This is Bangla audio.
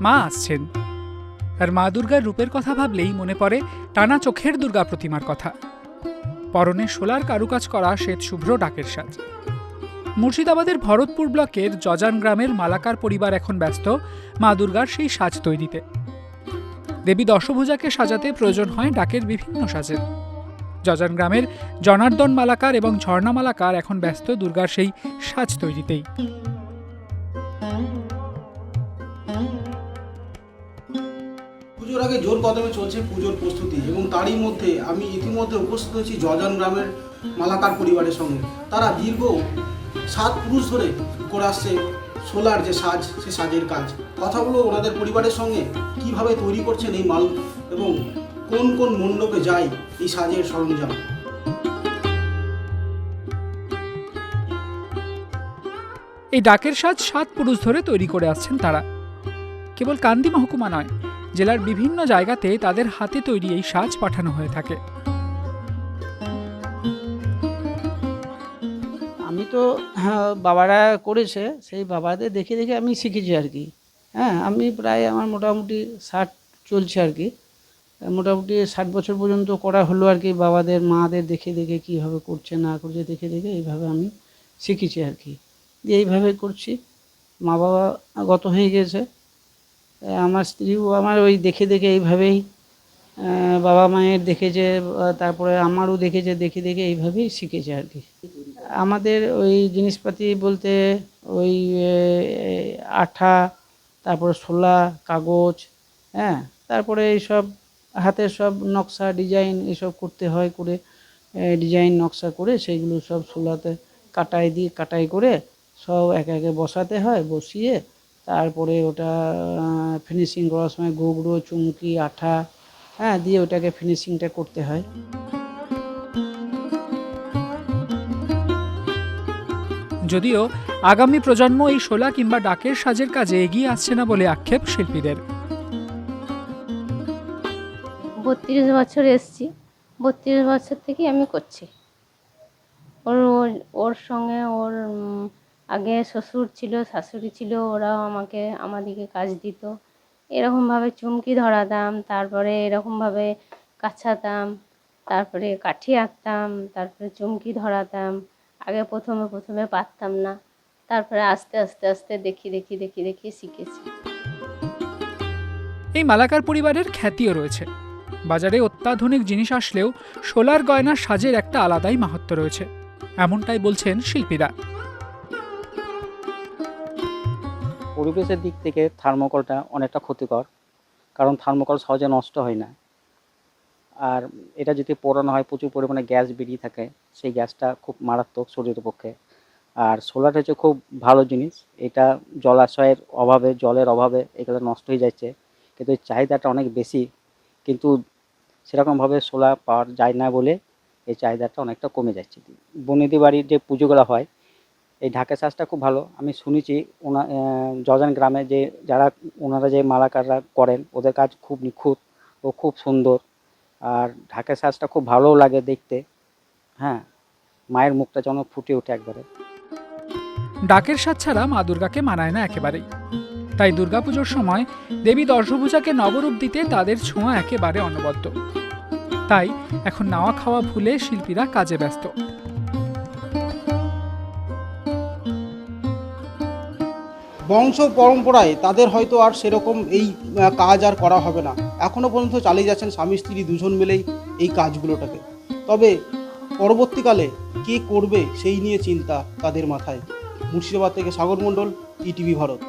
মা আসছেন। আর মা দুর্গার রূপের কথা ভাবলেই মনে পড়ে টানা চোখের দুর্গা প্রতিমার কথা। পরনে সোলার কারুকাজ করা শ্বেত শুভ্র ডাকের সাজ। মুর্শিদাবাদের ভরতপুর ব্লকের জজান গ্রামের মালাকার পরিবার এখন ব্যস্ত মা দুর্গার সেই সাজ তৈরিতে। দেবী দশভুজাকে সাজাতে প্রয়োজন হয় ডাকের বিভিন্ন সাজের। জজান গ্রামের জনার্দন মালাকার এবং ঝর্ণা মালাকার এখন ব্যস্ত দুর্গার সেই সাজ তৈরিতেই। পুজোর আগে জোর কদমে চলছে পুজোর প্রস্তুতি এবং তারই মধ্যে আমি ইতিমধ্যে উপস্থিত হয়েছি জজান গ্রামের মালাকার পরিবারের সঙ্গে। তারা দীর্ঘ সাত পুরুষ ধরে করে আসছে সোলার যে সাজ, সে সাজের কাজ। কথাগুলো ওনাদের পরিবারের সঙ্গে কীভাবে তৈরি করছেন এই মাল এবং কোন কোন মণ্ডপে যায় এই সাজের সরঞ্জাম? এই ডাকের সাজ সাত পুরুষ ধরে তৈরি করে আসছেন তারা। কেবল কান্দি মহকুমা নয় জেলার বিভিন্ন জায়গাতে তাদের হাতে তৈরি এই সাজ পাঠানো হয়ে থাকে। আমি তো হ্যাঁ, বাবারা করেছে সেই বাবাদের দেখে দেখে আমি শিখেছি আর কি। হ্যাঁ আমি প্রায় আমার মোটামুটি ষাট চলছে আর কি। মোটামুটি ষাট বছর পর্যন্ত করা হলো আর কি বাবাদের মাদের দেখে দেখে কীভাবে করছে না করছে দেখে দেখে এইভাবে আমি শিখেছি আর কি। এইভাবে করছি। মা বাবা গত হয়ে গেছে। আমার স্ত্রীও আমার ওই দেখে দেখে এইভাবেই বাবা মায়ের দেখেছে তারপরে আমারও দেখেছে, দেখে দেখে এইভাবেই শিখেছে আর কি। আমাদের ওই জিনিসপাতি বলতে ওই আঠা, তারপরে শোলা কাগজ হ্যাঁ তারপরে এইসব হাতের সব নকশা, ডিজাইন এসব করতে হয় করে ডিজাইন নকশা করে সেইগুলো সব শোলাতে কাটাই দিয়ে, কাটাই করে সব একে একে বসাতে হয়, বসিয়ে তারপরে ওটা ফিনিশিং করার সময় গোবরো চুমকি আঠা হ্যাঁ দিয়ে ওটাকে ফিনিশিংটা করতে হয়। যদিও আগামী প্রজন্ম এই শোলা কিংবা ডাকের সাজের কাজে এগিয়ে আসছে না বলে আক্ষেপ শিল্পীদের। বত্রিশ বছর এসছি বত্রিশ বছর থেকেই আমি করছি। ওর ওর- ওর সঙ্গে ওর আগে শ্বশুর ছিল, শাশুড়ি ছিল, ওরাও আমাকে আমাদিকে কাজ দিত। এরকমভাবে চুমকি ধরাতাম, তারপরে এরকমভাবে কাছাতাম, তারপরে কাঠি আঁকতাম, তারপরে চুমকি ধরাতাম, আগে প্রথমে প্রথমে পারতাম না। তারপরে আস্তে আস্তে আস্তে দেখি দেখি দেখি দেখি শিখেছি। এই মালাকার পরিবারের খ্যাতিও রয়েছে। বাজারে অত্যাধুনিক জিনিস আসলেও, সোলার গয়নার সাজের একটা আলাদাই মাহাত্ম্য রয়েছে। এমনটাই বলছেন শিল্পীরা। পরিবেশের দিক থেকে থার্মোকলটা অনেকটা ক্ষতিকর, কারণ থার্মোকল সহজে নষ্ট হয় না। আর এটা যদি পোড়ানো হয়, প্রচুর পরিমাণে গ্যাস বেরিয়ে থাকে, সেই গ্যাসটা খুব মারাত্মক শরীরের পক্ষে। আর সোলার হচ্ছে খুব ভালো জিনিস, এটা জলাশয়ের অভাবে, জলের অভাবে এগুলো নষ্ট হয়ে যাচ্ছে, কিন্তু এর চাহিদাটা অনেক বেশি। কিন্তু সেরকমভাবে সোলার পাওয়া যায় না বলে এই চাহিদাটা অনেকটা কমে যাচ্ছে। বনেদি বাড়ির যে পুজোগুলো হয় এই ঢাকা সাজটা খুব ভালো। আমি শুনেছি ওনা জজান গ্রামে যে, যারা ওনারা যে মালাকাররা করেন, ওদের কাজ খুব নিখুঁত ও খুব সুন্দর। আর ঢাকা সাজটা খুব ভালোও লাগে দেখতে। হ্যাঁ মায়ের মুখটা যেন ফুটে ওঠে একবারে। ডাকের সাজ ছাড়া মা দুর্গাকে মানায় না একেবারেই। তাই দুর্গাপুজোর সময় দেবী দর্শভূজাকে নবরূপ দিতে তাদের ছোঁয়া একেবারে অনবদ্য। তাই এখন নাওয়া খাওয়া ভুলে শিল্পীরা কাজে ব্যস্ত। বংশ পরম্পরায় তাদের হয়তো আর সেরকম এই কাজ আর করা হবে না। এখনও পর্যন্ত চালিয়ে যাচ্ছেন স্বামী স্ত্রী দুজন মিলেই এই কাজগুলোটাকে। তবে পরবর্তীকালে কে করবে সেই নিয়ে চিন্তা তাদের মাথায়। মুর্শিদাবাদ থেকে সাগর মণ্ডল ইটিভি ভারত।